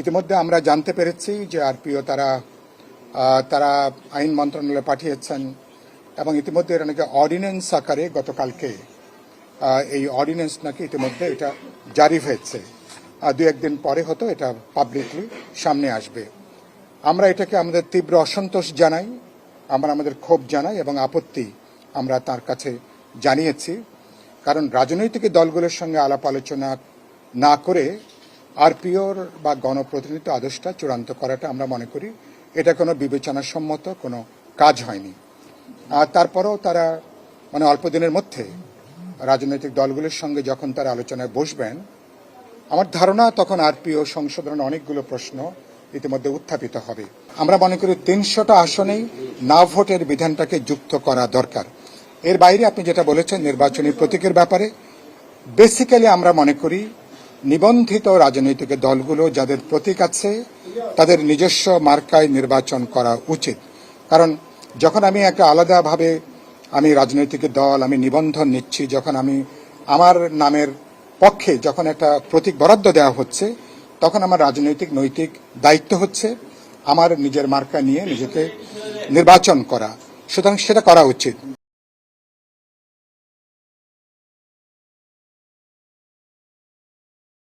ইতিমধ্যে আমরা জানতে পেরেছি যে আরপিও তারা তারা আইন মন্ত্রণালয়ে পাঠিয়েছেন এবং ইতিমধ্যে এটা নাকি অর্ডিন্যান্স আকারে গতকালকে এই অর্ডিন্যান্স নাকি ইতিমধ্যে এটা জারি হয়েছে। দু একদিন পরে হয়তো এটা পাবলিকলি সামনে আসবে। আমরা এটাকে আমাদের তীব্র অসন্তোষ জানাই, আমরা আমাদের ক্ষোভ জানাই এবং আপত্তি আমরা তার কাছে জানিয়েছি। কারণ রাজনৈতিক দলগুলোর সঙ্গে আলাপ আলোচনা না করে আরপিওর বা গণপ্রতিনিধিত্ব আদেশটা চূড়ান্ত করাটা আমরা মনে করি, এটা কোনো বিবেচনাসম্মত কোনো কাজ হয়নি। আর তারপরেও তারা মানে অল্প দিনের মধ্যে রাজনৈতিক দলগুলোর সঙ্গে যখন তারা আলোচনায় বসবেন, আমার ধারণা তখন আরপিও সংশোধনের অনেকগুলো প্রশ্ন ইতিমধ্যে উত্থাপিত হবে। আমরা মনে করি তিনশোটা আসনেই না ভোটের বিধানটাকে যুক্ত করা দরকার। এর বাইরে আপনি যেটা বলেছেন, নির্বাচনী প্রতীকের ব্যাপারে বেসিক্যালি আমরা মনে করি নিবন্ধিত রাজনৈতিক দলগুলো যাদের প্রতীক আছে, তাদের নিজস্ব মার্কায় নির্বাচন করা উচিত। কারণ যখন আমি একটা আলাদাভাবে আমি রাজনৈতিক দল, আমি নিবন্ধন নিচ্ছি, যখন আমি আমার নামের পক্ষে যখন একটা প্রতীক বরাদ্দ দেওয়া হচ্ছে, তখন আমার রাজনৈতিক, নৈতিক দায়িত্ব হচ্ছে আমার নিজের মার্কা নিয়ে নিজেকে নির্বাচন করা। সুতরাং সেটা করা উচিত।